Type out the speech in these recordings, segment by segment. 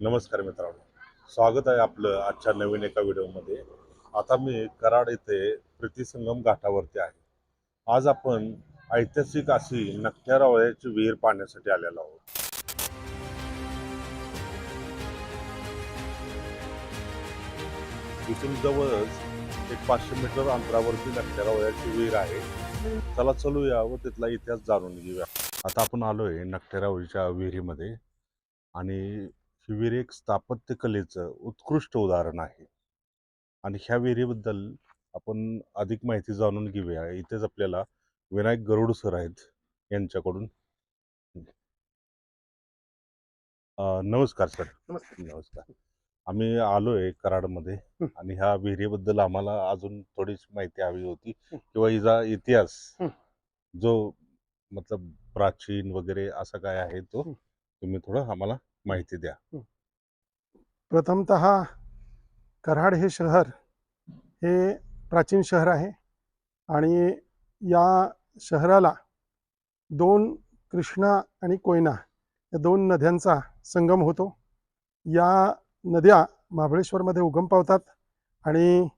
नमस्कार मित्रांनो. स्वागत आहे आपलं आजच्या नवीन एका व्हिडिओमध्ये. आता मी कराड येथे प्रीतिसंगम घाटावरती आहे. आज आपण ऐतिहासिक अशी नकट्यारावळ्याची विहीर पाहण्यासाठी आलेलो आहोत. इथून जवळच एक पाचशे मीटर अंतरावरती नकट्यारावळ्याची विहीर आहे. चला चलूया व तिथला इतिहास जाणून घेऊया. आता आपण आलोय नकट्यारावळीच्या विहिरीमध्ये. आणि ही विहीर एक स्थापत्य कलेचं उत्कृष्ट उदाहरण आहे आणि ह्या विहिरीबद्दल आपण अधिक माहिती जाणून घेऊया इथेच आपल्याला विनायक गरुड सर आहेत यांच्याकडून नमस्कार सर नमस्कार. आम्ही आलोय कराडमध्ये. आणि ह्या विहिरीबद्दल आम्हाला अजून थोडीच माहिती हवी होती. किंवा हिचा इतिहास. जो मतलब प्राचीन वगैरे असा काय आहे तो. तुम्ही थोडं आम्हाला माहिती द्या. प्रथमत कराड हे शहर हे प्राचीन शहर आहे आणि या शहराला दोन कृष्णा आणि कोयना या दोन नद्यांचा संगम होतो. या नद्या महाबळेश्वरमध्ये उगम पावतात आणि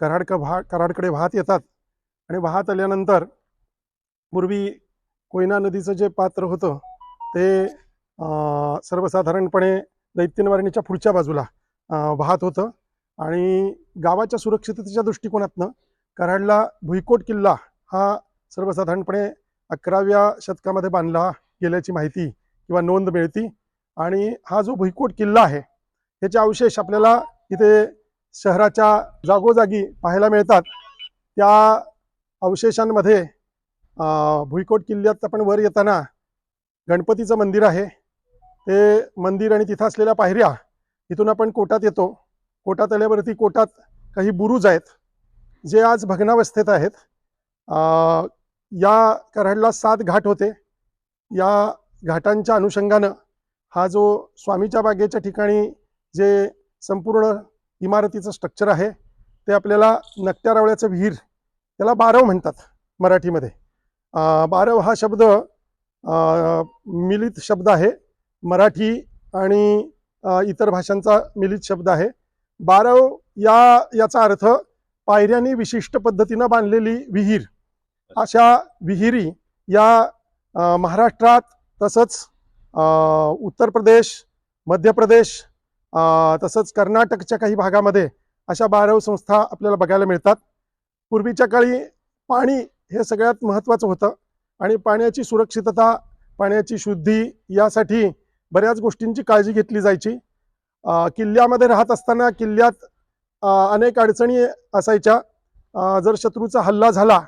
कराड का भा कराडकडे वाहत येतात आणि वाहत आल्यानंतर पूर्वी कोयना नदीचं जे पात्र होतं ते सर्वसाधारणपणे दैत्यनिवारणीच्या पुढच्या बाजूला वाहत होतं. आणि गावाच्या सुरक्षिततेच्या दृष्टिकोनातनं कराडला भुईकोट किल्ला हा सर्वसाधारणपणे अकराव्या शतकामध्ये बांधला गेल्याची माहिती किंवा नोंद मिळती. आणि हा जो भुईकोट किल्ला आहे त्याचे अवशेष आपल्याला इथे शहराच्या जागोजागी पाहायला मिळतात. त्या अवशेषांमध्ये भुईकोट किल्ल्यात आपण वर येताना गणपतीचं मंदिर आहे. ते मंदिर आणि तिथं असलेल्या पायऱ्या इथून आपण कोटात येतो. कोटात आल्यावरती कोटात काही बुरुज आहेत जे आज भग्नावस्थेत आहेत. या कराडला सात घाट होते. या घाटांच्या अनुषंगानं हा जो स्वामीच्या बागेच्या ठिकाणी जे संपूर्ण इमारतीचं स्ट्रक्चर आहे ते आपल्याला नकट्यारावळ्याचं विहीर त्याला बारव म्हणतात मराठीमध्ये. बारव हा शब्द मिलित शब्द आहे. मराठी आणि इतर भाषांचा मिलित शब्द आहे. बारव या याचा अर्थ पायऱ्यांनी विशिष्ट पद्धतीनं बांधलेली विहीर. अशा विहिरी या महाराष्ट्रात तसंच उत्तर प्रदेश मध्य प्रदेश तसंच कर्नाटकच्या काही भागामध्ये अशा बारव संस्था आपल्याला बघायला मिळतात. पूर्वीच्या काळी पाणी हे सगळ्यात महत्त्वाचं होतं आणि पाण्याची सुरक्षितता पाण्याची शुद्धी यासाठी बऱ्याच गोष्टींची काळजी घेतली जायची. किल्ल्यामध्ये राहत असताना किल्ल्यात अनेक अडचणी असायच्या. जर शत्रूचा हल्ला झाला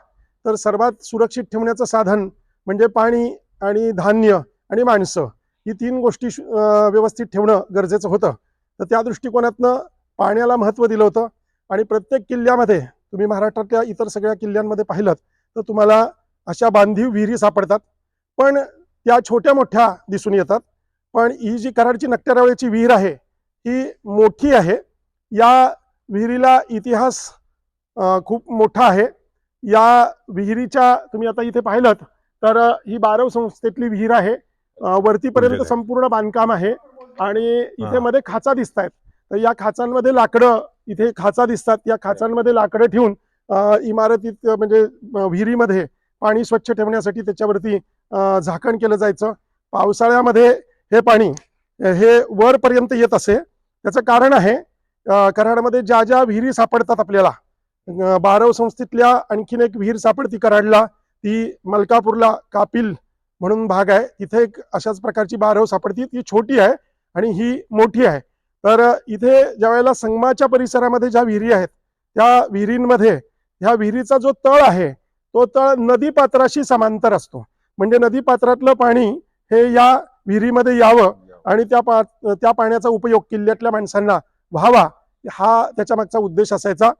तर सर्वात सुरक्षित ठेवण्याचं साधन म्हणजे पाणी आणि धान्य आणि माणसं ही तीन गोष्टी व्यवस्थित ठेवणं गरजेचं होतं. तर त्या दृष्टिकोनातनं पाण्याला महत्त्व दिलं होतं. आणि प्रत्येक किल्ल्यामध्ये तुम्ही महाराष्ट्रातल्या इतर सगळ्या किल्ल्यांमध्ये पाहिलं तर तुम्हाला अशा बांधीव विहिरी सापडतात. पण त्या छोट्या मोठ्या दिसून येतात. पण ही जी कराडची नकट्यारावळ्याची विहीर आहे ही मोठी आहे. या विहिरीला इतिहास खूप मोठा आहे. या विहिरीच्या तुम्ही आता इथे पाहिलं तर ही बारव संस्थेतली विहीर आहे. वरतीपर्यंत म्हणजे? संपूर्ण बांधकाम आहे आणि इथे. मध्ये खाचा दिसत आहेत तर या खाचांमध्ये लाकडं इथे खाचा दिसतात. या खाचांमध्ये लाकडं ठेवून इमारतीत म्हणजे विहिरीमध्ये पाणी स्वच्छ ठेवण्यासाठी त्याच्यावरती झाकण केलं जायचं. पावसाळ्यामध्ये हे पाणी हे वरपर्यंत येत असे. त्याचं कारण आहे कराडमध्ये ज्या ज्या विहिरी सापडतात आपल्याला बारव संस्थेतल्या आणखीन एक विहीर सापडती कराडला ती मलकापूरला कापिल म्हणून भाग आहे. तिथे एक अशाच प्रकारची बारव सापडती ती छोटी आहे आणि ही मोठी आहे. तर इथे ज्या वेळेला संगमाच्या परिसरामध्ये ज्या विहिरी आहेत त्या विहिरींमध्ये ह्या विहिरीचा जो तळ आहे तो तळ नदीपात्राशी समांतर असतो. म्हणजे नदीपात्रातलं पाणी हे या विहिरीमध्ये यावं आणि त्या पा त्या पाण्याचा उपयोग किल्ल्यातल्या माणसांना व्हावा हा त्याच्या मागचा उद्देश असायचा.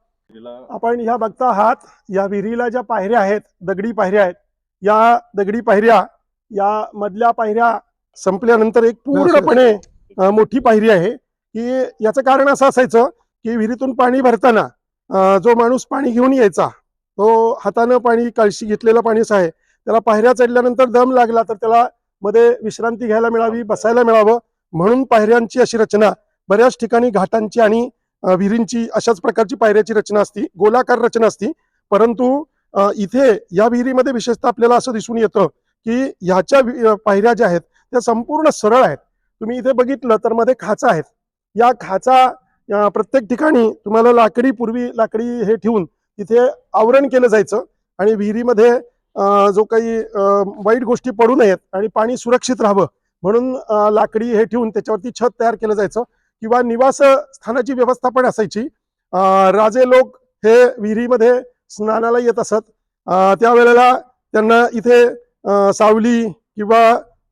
आपण ह्या बघता आहात या विहिरीला ज्या पायऱ्या आहेत दगडी पायऱ्या आहेत या दगडी पायऱ्या या मधल्या पायऱ्या संपल्यानंतर एक पूर्णपणे मोठी पायरी आहे. की याचं कारण असं असायचं की विहिरीतून पाणी भरताना जो माणूस पाणी घेऊन यायचा तो हातानं पाणी कळशी घेतलेलं पाणीच आहे त्याला पायऱ्या चढल्यानंतर दम लागला तर त्याला मध्ये विश्रांती घ्यायला मिळावी बसायला मिळावं म्हणून पायऱ्यांची अशी रचना बऱ्याच ठिकाणी घाटांची आणि विहिरींची अशाच प्रकारची पायऱ्याची रचना असती गोलाकार रचना असती. परंतु इथे या विहिरीमध्ये विशेषतः आपल्याला असं दिसून येतं की ह्याच्या वि- पायऱ्या ज्या आहेत त्या संपूर्ण सरळ आहेत. तुम्ही इथे बघितलं तर मध्ये खाचा आहेत. या खाचा प्रत्येक ठिकाणी तुम्हाला लाकडी पूर्वी लाकडी हे ठेवून तिथे आवरण केलं जायचं आणि विहिरीमध्ये जो काही वाईट गोष्टी पडू नयेत आणि पाणी सुरक्षित राहावं म्हणून लाकडी हे ठेवून त्याच्यावरती छत तयार केलं जायचं किंवा निवास स्थानाची व्यवस्था पण असायची. राजे लोक हे विहिरीमध्ये स्नानाला येत असत. त्यावेळेला त्यांना इथे सावली किंवा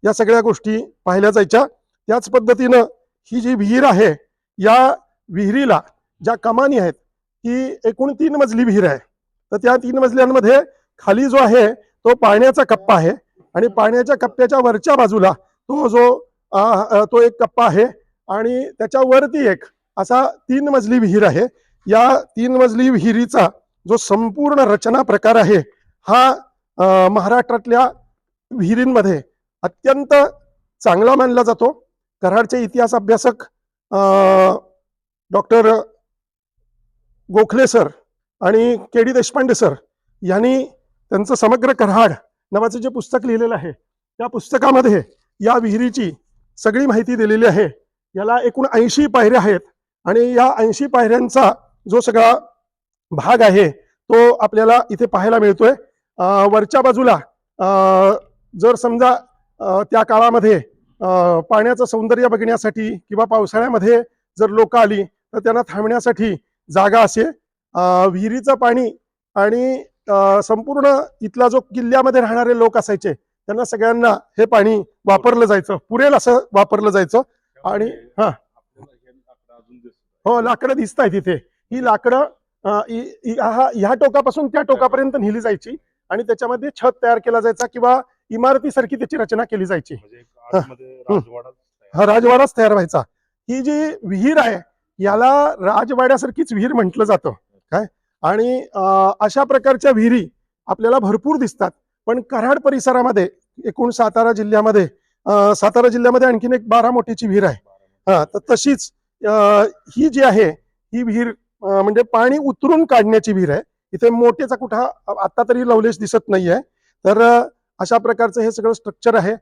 या सगळ्या गोष्टी पाहिल्या जायच्या. त्याच पद्धतीनं ही जी विहीर आहे या विहिरीला ज्या कमानी आहेत ती एकूण तीन मजली विहीर आहे. तर त्या तीन मजल्यांमध्ये खाली जो आहे तो पाण्याचा कप्पा आहे. आणि पाण्याच्या कप्प्याच्या वरच्या बाजूला तो जो अ, तो एक कप्पा आहे. आणि त्याच्या वरती एक असा तीन मजली विहीर आहे. या तीन मजली विहिरीचा जो संपूर्ण रचना प्रकार आहे हा महाराष्ट्रातल्या विहिरींमध्ये अत्यंत चांगला मानला जातो. कराडचे इतिहास अभ्यासक डॉक्टर गोखले सर आणि के डी देशपांडे सर यांनी त्यांचं समग्र कराड नावाचं जे पुस्तक लिहिलेलं आहे त्या पुस्तकामध्ये या विहिरीची सगळी माहिती दिलेली आहे. याला एकूण ऐंशी पायऱ्या आहेत आणि या ऐंशी पायऱ्यांचा जो सगळा भाग आहे तो आपल्याला इथे पाहायला मिळतोय. वरच्या बाजूला जर समजा त्या काळामध्ये पाण्याचं सौंदर्य बघण्यासाठी किंवा पावसाळ्यामध्ये जर लोक आली तर त्यांना थांबण्यासाठी जागा असे विहिरीचं पाणी आणि संपूर्ण इथला जो किल्ल्यामध्ये राहणारे लोक असायचे त्यांना सगळ्यांना हे पाणी वापरलं जायचं पुरेल असं वापरलं जायचं आणि हा. हे लाकडं दिसत हो आहेत इथे ही लाकडं हा- ह्या टोकापासून त्या टोकापर्यंत नेली जायची आणि त्याच्यामध्ये छत तयार केला जायचा किंवा इमारतीसारखी त्याची रचना केली जायची. म्हणजे. हा राजवाडाच तयार व्हायचा. ही जी विहीर आहे याला राजवाड्यासारखीच विहीर म्हटलं जातं. काय? आणि अशा प्रकारच्या विहिरी आपल्याला भरपूर दिसतात. पण कराड परिसरामध्ये एकूण सातारा जिल्ह्यामध्ये सातारा जिल्ह्यामध्ये आणखीन एक बारा मोठीची विहीर आहे. हा तर तशीच ही जी आहे ही विहीर म्हणजे पाणी उतरून काढण्याची विहीर आहे. इथे मोठेचा कुठा आता तरी लवलेश दिसत नाहीये. तर अशा प्रकारचं हे सगळं स्ट्रक्चर आहे.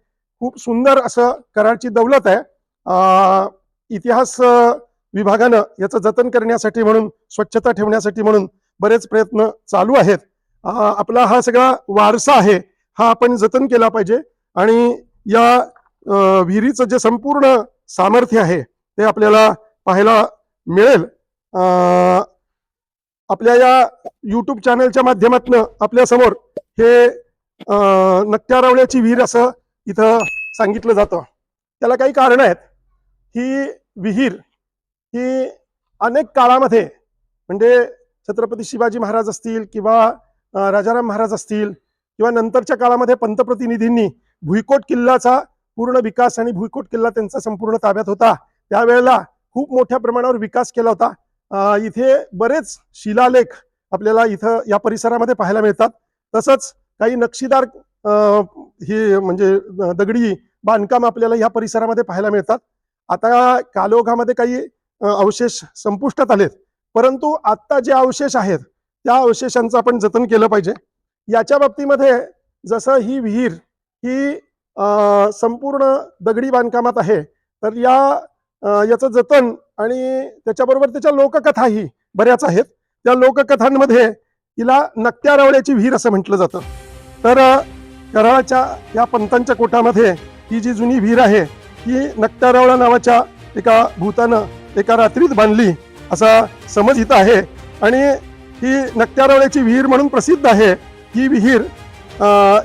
खूप सुंदर असं कराडची दौलत आहे. इतिहास विभागानं याचं जतन करण्यासाठी म्हणून स्वच्छता ठेवण्यासाठी म्हणून बरेच प्रयत्न चालू आहेत. आपला हा सगळा वारसा आहे हा आपण जतन केला पाहिजे. आणि या विहिरीचं जे संपूर्ण सामर्थ्य आहे ते आपल्याला पाहायला मिळेल. आपल्या या यूट्यूब चॅनलच्या माध्यमातून आपल्यासमोर हे नक्त्यारावण्याची विहीर असं इथं सांगितलं जातं. त्याला काही कारण आहेत. ही विहीर ही अनेक काळामध्ये म्हणजे छत्रपती शिवाजी महाराज असतील किंवा राजाराम महाराज असतील किंवा नंतरच्या काळामध्ये पंतप्रतिनिधींनी भुईकोट किल्ल्याचा पूर्ण विकास आणि भुईकोट किल्ला त्यांचा संपूर्ण ताब्यात होता. त्यावेळेला खूप मोठ्या प्रमाणावर विकास केला होता. इथे बरेच शिलालेख आपल्याला इथं या परिसरामध्ये पाहायला मिळतात. तसंच काही नक्षीदार हे म्हणजे दगडी बांधकाम आपल्याला या परिसरामध्ये पाहायला मिळतात. आता कालोघामध्ये काही अवशेष संपुष्टात आलेत. परंतु आत्ता जे अवशेष आहेत त्या अवशेषांचं आपण जतन केलं पाहिजे. याच्या बाबतीमध्ये जसं ही विहीर ही संपूर्ण दगडी बांधकामात आहे तर या याचं जतन आणि त्याच्याबरोबर त्याच्या लोककथाही बऱ्याच आहेत. त्या लोककथांमध्ये तिला नक्त्यारवड्याची विहीर असं म्हटलं जातं. तर कराळाच्या या पंतांच्या कोटामध्ये ही जी जुनी विहीर आहे ही रवळा नावाच्या एका भूतानं एका रात्रीत बांधली. असा समज इथं आहे. आणि ही नक्त्यारवळ्याची विहीर म्हणून प्रसिद्ध आहे. ही विहीर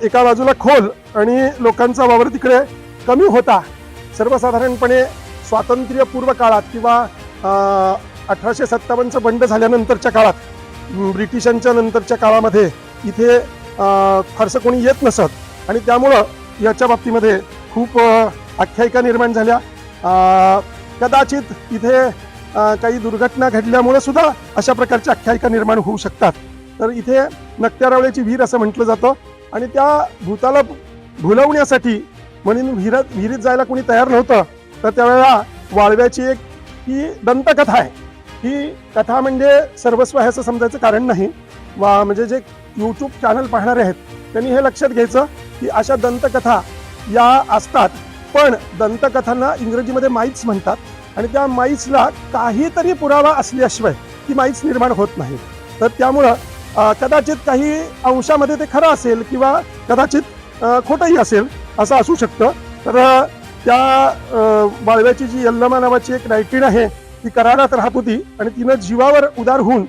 एका बाजूला खोल आणि लोकांचा वावर तिकडे कमी होता. सर्वसाधारणपणे स्वातंत्र्यपूर्व काळात किंवा अठराशे सत्तावन्नचं बंड झाल्यानंतरच्या काळात ब्रिटिशांच्या नंतरच्या काळामध्ये इथे फारसं कोणी येत नसत. आणि त्यामुळं याच्या बाबतीमध्ये खूप आख्यायिका निर्माण झाल्या. कदाचित इथे काही दुर्घटना घडल्यामुळे सुद्धा अशा प्रकारच्या आख्यायिका निर्माण होऊ शकतात. तर इथे नक्त्यारावळ्याची विहीर असं म्हटलं जातं आणि त्या भूताला भुलवण्यासाठी म्हणून विहिरात विहिरीत जायला कोणी तयार नव्हतं तर त्यावेळेला वाळव्याची एक ही दंतकथा आहे. ही कथा म्हणजे सर्वस्व आहे असं समजायचं कारण नाही. वा म्हणजे जे यूट्यूब चॅनल पाहणारे आहेत त्यांनी हे लक्षात घ्यायचं की अशा दंतकथा या असतात. पण दंतकथांना इंग्रजीमध्ये माईच म्हणतात. आणि त्या माईचला काहीतरी पुरावा असल्याशिवाय ती माईच निर्माण होत नाही. तर त्यामुळं कदाचित काही अंशामध्ये ते खरं असेल किंवा कदाचित खोटंही असेल असं असू शकतं. तर त्या वाळव्याची जी यल्लमा नावाची एक नायटीण आहे ती करारात राहत होती आणि तिनं जीवावर उदार होऊन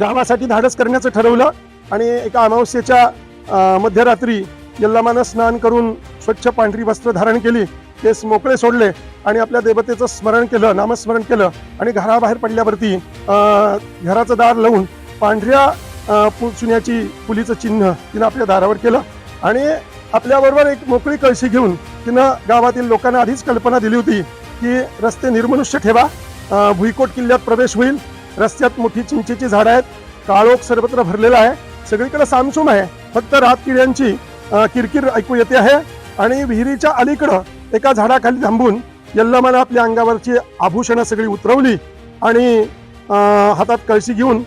गावासाठी धाडस करण्याचं ठरवलं आणि एका अमावस्येच्या मध्यरात्री यल्लमानं स्नान करून स्वच्छ पांढरी वस्त्र धारण केली. केस मोकळे सोडले आणि आपल्या देवतेचं स्मरण केलं नामस्मरण केलं आणि घराबाहेर पडल्यावरती घराचं दार लावून पांढऱ्या अं, पुलीचं चुन्याची चिन्ह तिनं आपल्या दारावर केलं आणि आपल्याबरोबर एक मोकळी कळशी घेऊन तिनं गावातील लोकांना आधीच कल्पना दिली होती की रस्ते निर्मनुष्य ठेवा भुईकोट किल्ल्यात प्रवेश होईल रस्त्यात मोठी चिंचेची झाडं आहेत काळोख सर्वत्र भरलेला आहे सगळीकडे सामसूम आहे फक्त रातकिड्यांची किरकिर ऐकू येते आहे आणि विहिरीच्या अलीकडं एका झाडाखाली थांबून यल्लमानं आपल्या अंगावरची आभूषणं सगळी उतरवली आणि हातात कळशी घेऊन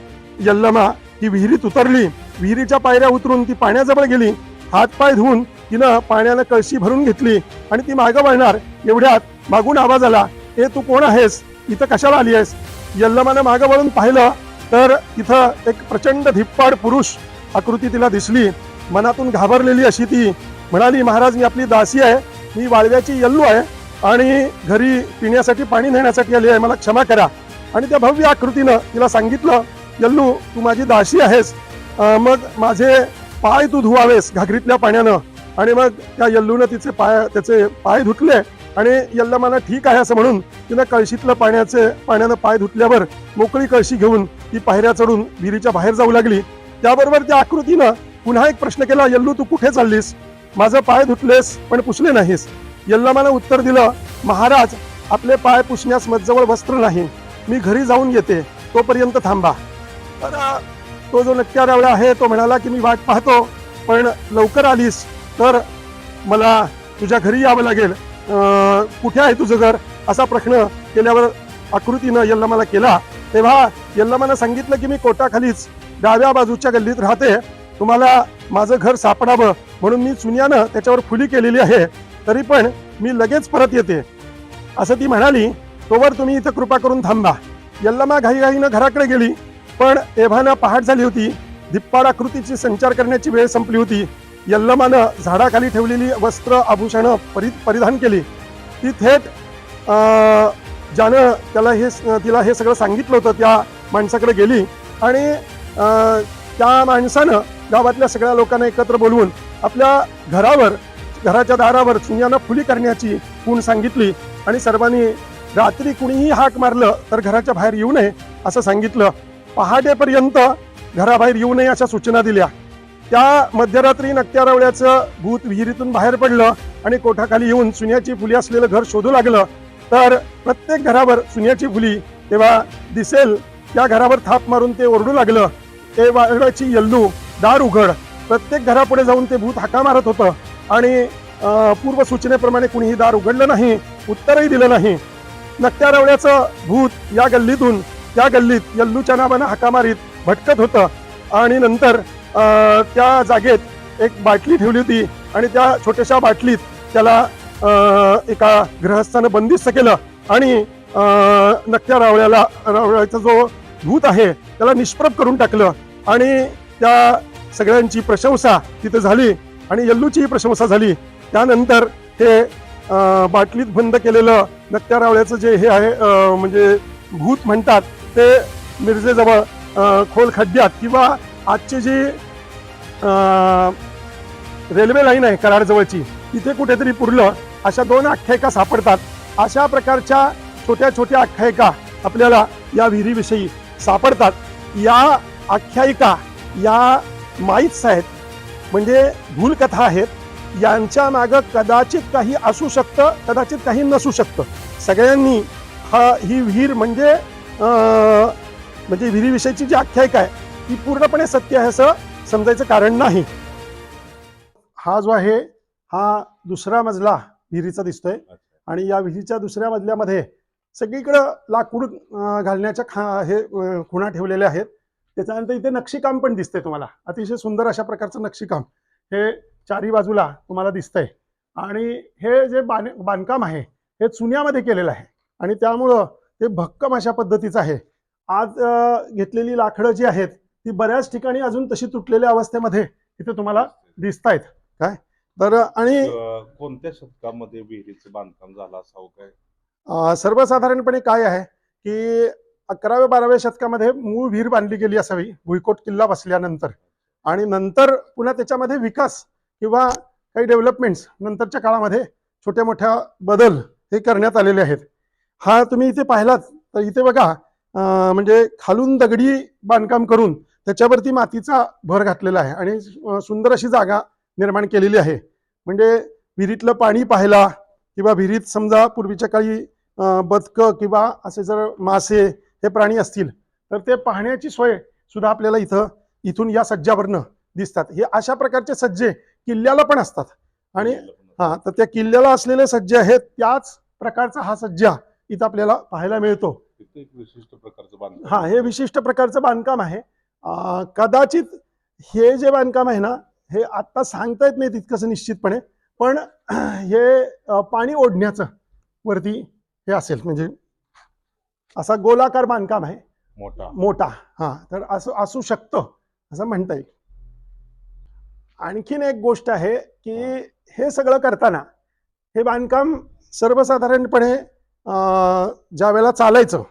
यल्लमा ही विहिरीत उतरली. विहिरीच्या पायऱ्या उतरून ती पाण्याजवळ गेली. हातपाय धुवून तिनं पाण्यानं कळशी भरून घेतली आणि ती मागं वळणार एवढ्यात मागून आवाज आला ए तू कोण आहेस? इथं कशाला आली आहेस? यल्लमानं मागं वळून पाहिलं तर तिथं एक प्रचंड धिप्पाड पुरुष आकृती तिला दिसली. मनातून घाबरलेली अशी ती म्हणाली महाराज मी आपली दासी आहे. मी वाळव्याची यल्लू आहे आणि घरी पिण्यासाठी पाणी नेण्यासाठी आली आहे. मला क्षमा करा. आणि त्या भव्य आकृतीनं तिला सांगितलं यल्लू तू माझी दाशी आहेस. मग माझे पाय तू धुवावेस घागरीतल्या पाण्यानं. आणि मग त्या यल्लूनं तिचे पाय त्याचे पाय धुतले आणि यल्लमानं ठीक आहे असं म्हणून तिनं कळशीतलं पाण्याचे पाण्यानं पाय धुतल्यावर मोकळी कळशी घेऊन ती पायऱ्या चढून विहिरीच्या बाहेर जाऊ लागली. त्याबरोबर त्या आकृतीनं पुन्हा एक प्रश्न केला यल्लू तू कुठे चाललीस? माझं पाय धुतलेस पण पुसले नाहीस. यल्लमानं उत्तर दिलं महाराज आपले पाय पुसण्यास मजजवळ वस्त्र नाही. मी घरी जाऊन येते. तोपर्यंत थांबा. तर तो जो नक्क्या रावळा आहे तो म्हणाला की मी वाट पाहतो. पण लवकर आलीस तर मला तुझ्या घरी यावं लागेल. कुठे आहे तुझं घर? असा प्रश्न केल्यावर आकृतीनं यल्लमाला केला. तेव्हा यल्लमानं सांगितलं की मी कोटाखालीच डाव्या बाजूच्या गल्लीत राहते. तुम्हाला माझं घर सापडावं म्हणून मी चुन्यानं त्याच्यावर फुली केलेली आहे तरी पण मी लगेच परत येते. असं ती म्हणाली तोवर तुम्ही इथं कृपा करून थांबा. यल्लमा घाईघाईनं घराकडे गेली पण एव्हाना पहाट झाली होती. धिप्पाड आकृतीची संचार करण्याची वेळ संपली होती. यल्लमानं झाडाखाली ठेवलेली वस्त्र आभूषणं परि परिधान केली. ती थेट ज्यानं त्याला हे तिला हे सगळं सांगितलं होतं त्या माणसाकडे गेली आणि त्या माणसानं गावातल्या सगळ्या लोकांना एकत्र बोलवून आपल्या घरावर घराच्या दारावर चुन्यानं फुली करण्याची खूण सांगितली आणि सर्वांनी रात्री कुणीही हाक मारलं तर घराच्या बाहेर येऊ नये असं सांगितलं. पहाटेपर्यंत घराबाहेर येऊ नये अशा सूचना दिल्या. त्या मध्यरात्री नक्क्या रवळ्याचं भूत विहिरीतून बाहेर पडलं आणि कोठाखाली येऊन चुन्याची फुली असलेलं घर शोधू लागलं. तर प्रत्येक घरावर चुन्याची फुली तेव्हा दिसेल. त्या घरावर थाप मारून ते ओरडू लागलं. ते वाळव्याची यल्लू दार उघड. प्रत्येक घरापुढे जाऊन ते भूत हाका मारत होतं. आणि पूर्व सूचनेप्रमाणे कुणीही दार उघडलं नाही उत्तरही दिलं नाही. नक्क्या रवळ्याचं भूत या गल्लीतून त्या गल्लीत यल्लूच्या नावानं हाका मारीत भटकत होतं. आणि नंतर त्या जागेत एक बाटली ठेवली होती आणि त्या छोट्याशा बाटलीत त्याला एका ग्रहस्थानं बंदिस्त केलं. आणि अं, नक्क्या रावळ्याला रावळ्याचा जो भूत आहे त्याला निष्प्रभ करून टाकलं. आणि त्या सगळ्यांची प्रशंसा तिथं झाली आणि यल्लूचीही प्रशंसा झाली. त्यानंतर हे बाटलीत बंद केलेलं नक्त्यारावळ्याचं जे हे आहे म्हणजे भूत म्हणतात ते मिरजेजवळ खोल खड्ड्यात किंवा आजची जी रेल्वे लाईन आहे कराडजवळची तिथे कुठेतरी पुरलं. अशा दोन आख्यायिका सापडतात. अशा प्रकारच्या छोट्या छोट्या आख्यायिका आपल्याला या विहिरीविषयी सापडतात. या आख्यायिका या माईट्स आहेत. म्हणजे भूलकथा आहेत. यांच्या मागं कदाचित काही असू शकतं कदाचित काही नसू शकतं. सगळ्यांनी हा ही विहीर म्हणजे म्हणजे विहिरीविषयीची जी आख्यायिका आहे ती पूर्णपणे सत्य आहे असं समजायचं कारण नाही. हा जो आहे हा दुसरा मजला विहिरीचा दिसतोय. आणि या विहिरीच्या दुसऱ्या मजल्यामध्ये सगळीकडं लाकूड घालण्याच्या खा हे खुणा ठेवलेल्या आहेत. त्याच्यानंतर इथे नक्षीकाम पण दिसते तुम्हाला. अतिशय सुंदर अशा प्रकारचं नक्षीकाम हे चारी बाजूला तुम्हाला दिसतंय. आणि हे जे बांध बांधकाम आहे हे चुन्यामध्ये केलेलं आहे. आणि त्यामुळं ते भक्कम अशा पद्धतीचं आहे. आज घेतलेली लाकडं जी आहेत ती बऱ्याच ठिकाणी अजून तशी तुटलेल्या अवस्थेमध्ये इथे तुम्हाला दिसत आहेत काय? तर आणि कोणत्या शतकामध्ये विहिरीचं बांधकाम झालं असावं काय? सर्वसाधारणपणे काय आहे की अकराव्या बाराव्या शतकामध्ये मूळ विहीर बांधली गेली असावी भुईकोट किल्ला बसल्यानंतर. आणि नंतर पुन्हा त्याच्यामध्ये विकास किंवा काही डेव्हलपमेंट्स नंतरच्या काळामध्ये छोट्या मोठ्या बदल हे करण्यात आलेले आहेत. हा तुम्ही इथे पाहिलात तर इथे बघा म्हणजे खालून दगडी बांधकाम करून त्याच्यावरती मातीचा भर घातलेला आहे आणि सुंदर अशी जागा निर्माण केलेली आहे. म्हणजे विहिरीतलं पाणी पाहायला किंवा विहिरीत समजा पूर्वीच्या काळी बदकं किंवा असे जर मासे हे प्राणी असतील तर ते पाहण्याची सोय सुद्धा आपल्याला इथं इथून या सज्जावरनं दिसतात. हे अशा प्रकारचे सज्जे किल्ल्याला पण असतात. आणि हा तर त्या किल्ल्याला असलेले सज्जे आहेत त्याच प्रकारचा हा सज्जा इथं आपल्याला पाहायला मिळतो. विशिष्ट प्रकारचं बांधकाम. हा हे विशिष्ट प्रकारचं बांधकाम आहे. कदाचित हे जे बांधकाम आहे ना हे आत्ता सांगता येत नाही तितकंसं निश्चितपणे पण हे पाणी ओढण्याचं वरती हे असेल. म्हणजे असा गोलाकार बांधकाम आहे. मोठा. मोठा. हा तर असं असू शकतं असं म्हणता येईल. आणखीन एक गोष्ट आहे की हे. सगळं करताना हे बांधकाम सर्वसाधारणपणे ज्या वेळेला चालायचं.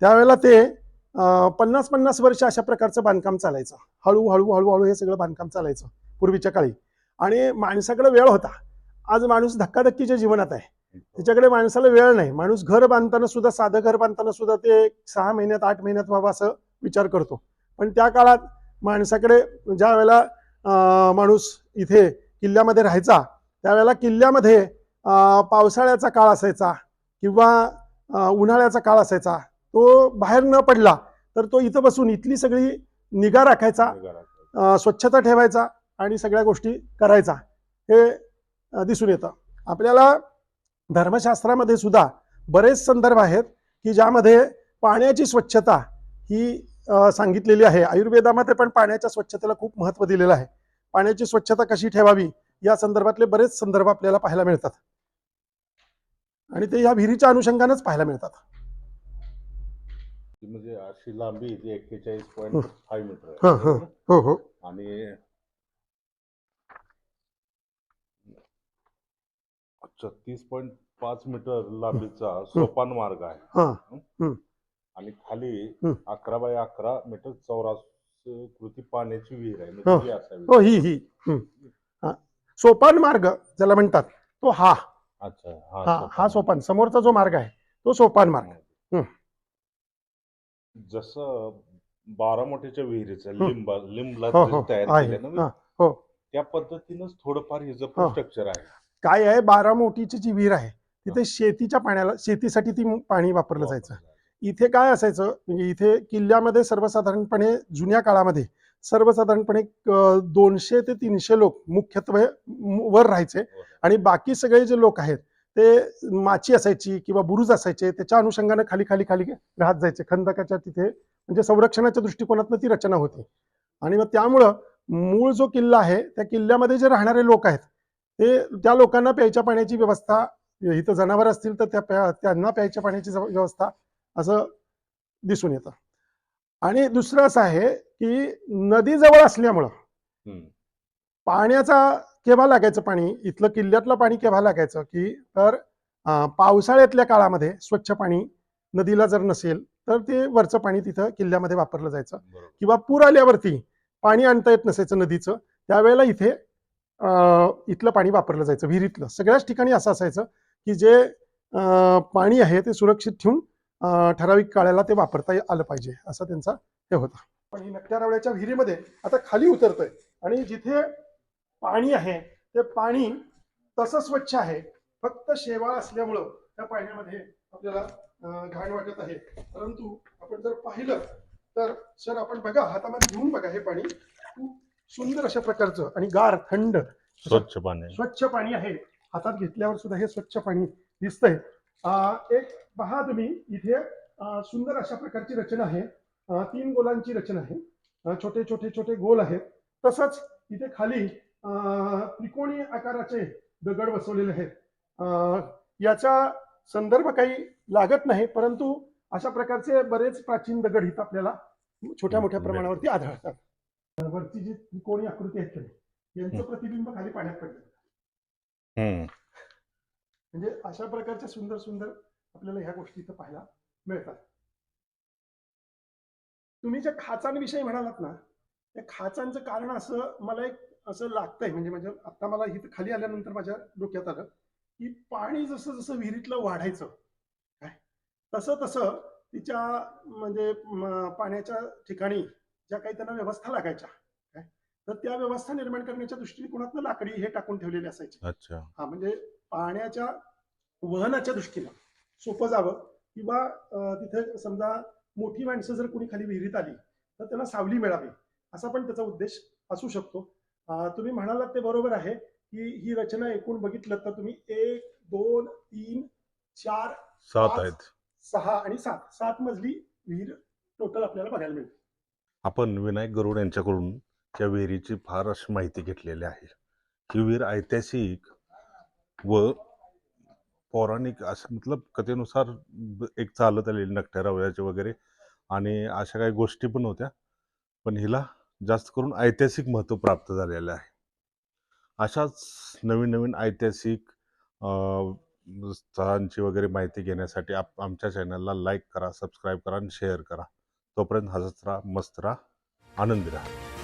त्यावेळेला ते पन्नास पन्नास वर्ष अशा प्रकारचं बांधकाम चालायचं. हळूहळू हळूहळू हे सगळं बांधकाम चालायचं पूर्वीच्या काळी. आणि माणसाकडे वेळ होता. आज माणूस धक्काधक्कीच्या जीवनात आहे. त्याच्याकडे माणसाला वेळ नाही. माणूस घर बांधताना सुद्धा साधं घर बांधताना सुद्धा ते सहा महिन्यात आठ महिन्यात व्हावं असं विचार करतो. पण त्या काळात माणसाकडे ज्या वेळेला माणूस इथे किल्ल्यामध्ये राहायचा त्यावेळेला किल्ल्यामध्ये पावसाळ्याचा काळ असायचा किंवा उन्हाळ्याचा काळ असायचा तो बाहेर न पडला तर तो इथं बसून इथली सगळी निगा राखायचा स्वच्छता ठेवायचा आणि सगळ्या गोष्टी करायचा. हे दिसून येतं. आपल्याला धर्मशास्त्रामध्ये सुद्धा बरेच संदर्भ आहेत की ज्यामध्ये पाण्याची स्वच्छता ही सांगितलेली आहे. आयुर्वेदामध्ये पण पाण्याच्या स्वच्छतेला खूप महत्त्व दिलेलं आहे. पाण्याची स्वच्छता कशी ठेवावी या संदर्भातले बरेच संदर्भ आपल्याला पाहायला मिळतात. आणि ते या विहिरीच्या अनुषंगानंच पाहायला मिळतात. म्हणजे अशी लांबी एक्केचाळीस पॉईंट. Five metre. हो हो. आणि छत्तीस पॉईंट पाच मीटर लांबीचा सोपान मार्ग आहे. हां. आणि खाली हं. अकरा बाय अकरा मीटर चौरास कृती पाण्याची विहीर आहे. हो. म्हणजे ही. असावी. हो ही ही. हं. हा. सोपान मार्ग ज्याला म्हणतात तो हा. अच्छा हा हा सोपान समोरचा जो मार्ग आहे तो सोपान मार्ग. हं. जसं बारामोठीच्या विहिरीचं हं. लिंब लिंबला हो हो. तयार आहे. केलं ना हा, हो. त्या पद्धतीनंच थोडंफार हो. पण स्ट्रक्चर आहे. काय आहे? बारामोटीची जी विहीर आहे. तिथे शेतीच्या पाण्याला शेतीसाठी ती पाणी वापरलं जायचं. इथे काय असायचं? म्हणजे इथे किल्ल्यामध्ये सर्वसाधारणपणे जुन्या काळामध्ये सर्वसाधारणपणे दोनशे ते तीनशे लोक मुख्यत्वे वर राहायचे. आणि बाकी सगळे जे लोक आहेत ते माची असायची किंवा बुरुज असायचे. त्याच्या अनुषंगाने खाली खाली खाली राहत जायचे. खंदकाच्या तिथे म्हणजे संरक्षणाच्या दृष्टिकोनातनं ती रचना होती. आणि मग त्यामुळं मूळ जो किल्ला आहे त्या किल्ल्यामध्ये जे राहणारे लोक आहेत ते त्या लोकांना प्यायच्या पाण्याची व्यवस्था इथं जनावर असतील तर त्या त्यांना प्यायच्या पाण्याची व्यवस्था असं दिसून येतं. आणि दुसरं असं आहे की नदी जवळ असल्यामुळं. पाण्याचा केव्हा लागायचं पाणी? इथलं किल्ल्यातलं पाणी केव्हा लागायचं? की तर पावसाळ्यातल्या काळामध्ये स्वच्छ पाणी नदीला जर नसेल तर ते वरचं पाणी तिथं किल्ल्यामध्ये वापरलं जायचं. किंवा पूर आल्यावरती पाणी आणता येत नसायचं नदीचं त्यावेळेला इथे इथलं पाणी वापरलं जायचं विहिरीतलं. सगळ्याच ठिकाणी असं असायचं की जे पाणी आहे ते सुरक्षित ठेवून ठराविक काळाला ते वापरता आलं पाहिजे असं त्यांचा हे होता. पण ही नक्क्यारावळ्याच्या विहिरीमध्ये आता खाली उतरतोय आणि जिथे पाणी आहे ते पाणी तसं स्वच्छ आहे. फक्त शेवाळ असल्यामुळं त्या पाण्यामध्ये आपल्याला घाण वाटत आहे. परंतु आपण जर पाहिलं तर सर आपण बघा हातामध्ये घेऊन बघा हे पाणी. खूप सुंदर अशा प्रकारचं आणि गार थंड स्वच्छ पाणी स्वच्छ पाणी आहे. हातात घेतल्यावर सुद्धा हे स्वच्छ पाणी दिसतंय. अं, एक पहा तुम्ही इथे सुंदर अशा प्रकारची रचना आहे. तीन गोलांची रचना आहे. छोटे छोटे छोटे गोल आहेत. तसंच इथे खाली अं, त्रिकोणी आकाराचे दगड बसवलेले आहेत. अं, याचा संदर्भ काही लागत नाही परंतु अशा प्रकारचे बरेच प्राचीन दगड इथं आपल्याला छोट्या मोठ्या प्रमाणावरती आढळतात. वरची जी त्रिकोणी आकृती आहे की यांचं. प्रतिबिंब खाली पाण्यात पडलं हम्म. म्हणजे अशा प्रकारच्या सुंदर सुंदर आपल्याला ह्या गोष्टी इथं पाहायला मिळतात तुम्ही ज्या खाचांविषयी म्हणालात ना त्या खाचांचं कारण असं मला एक असं लागतंय म्हणजे म्हणजे आता मला इथं खाली आल्यानंतर माझ्या डोक्यात आलं की पाणी जसं जसं विहिरीतलं वाढायचं काय तसं तसं तिच्या म्हणजे म, पाण्याच्या ठिकाणी ज्या काही त्यांना व्यवस्था लागायच्या काय? तर त्या व्यवस्था निर्माण करण्याच्या दृष्टिकोनातनं लाकडी हे टाकून ठेवलेले असायचे. अच्छा. हा म्हणजे पाण्याच्या वहनाच्या दृष्टीनं सोपं जावं किंवा अं, तिथे समजा मोठी माणसं जर कोणी खाली विहिरीत आली तर त्यांना सावली मिळावी असा पण त्याचा उद्देश असू शकतो. अं, तुम्ही म्हणालात ते बरोबर आहे की ही रचना एकूण बघितलं तर तुम्ही एक दोन तीन चार सात पाच. आहेत. सहा आणि सात. सात मजली विहीर टोटल आपल्याला बघायला मिळते. आपण विनायक गरुड यांच्याकडून त्या विहिरीची फार अशी माहिती घेतलेली आहे. ही विहीर ऐतिहासिक व पौराणिक असं मतलब कथेनुसार एक चालत आलेली नकट्यारावयाचे वगैरे आणि अशा काही गोष्टी पण होत्या. पण हिला जास्त करून ऐतिहासिक महत्त्व प्राप्त झालेलं आहे. अशाच नवीन नवीन ऐतिहासिक स्थळांची वगैरे माहिती घेण्यासाठी आप आमच्या चॅनलला लाईक करा सबस्क्राईब करा आणि शेअर करा. तोपर्यंत हसत राहा मस्त राहा आनंदी राहा.